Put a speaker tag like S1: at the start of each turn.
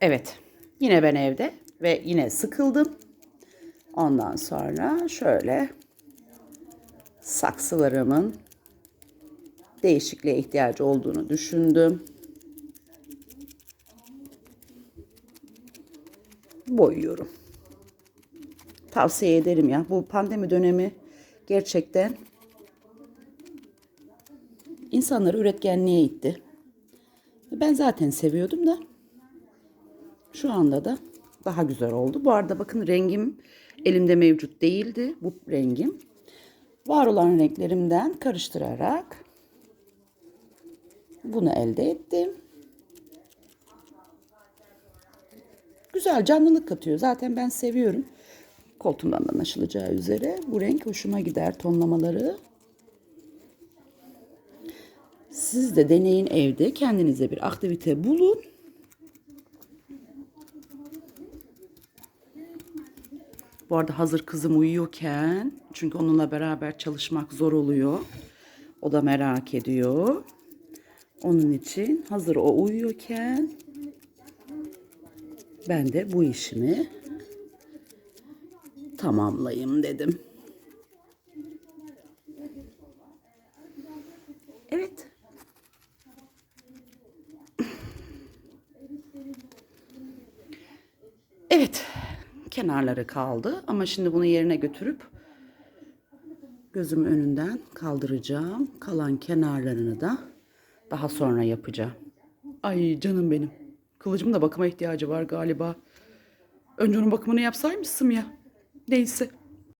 S1: Evet. Yine ben evde ve yine sıkıldım. Ondan sonra şöyle saksılarımın değişikliğe ihtiyacı olduğunu düşündüm. Boyuyorum. Tavsiye ederim ya. Bu pandemi dönemi gerçekten insanları üretkenliğe itti. Ben zaten seviyordum da şu anda da daha güzel oldu. Bu arada bakın rengim elimde mevcut değildi. Bu rengim. Var olan renklerimden karıştırarak bunu elde ettim. Güzel canlılık katıyor. Zaten ben seviyorum. Koltuğumdan da anlaşılacağı üzere bu renk hoşuma gider tonlamaları. Siz de deneyin evde. Kendinize bir aktivite bulun. Bu arada hazır kızım uyuyorken çünkü onunla beraber çalışmak zor oluyor. O da merak ediyor. Onun için hazır o uyuyorken ben de bu işimi tamamlayayım dedim. Evet. Evet. Kenarları kaldı ama şimdi bunu yerine götürüp gözüm önünden kaldıracağım. Kalan kenarlarını da daha sonra yapacağım. Ay canım benim. Kılıcımın da bakıma ihtiyacı var galiba. Önce onun bakımını yapsaymışsın ya. Neyse.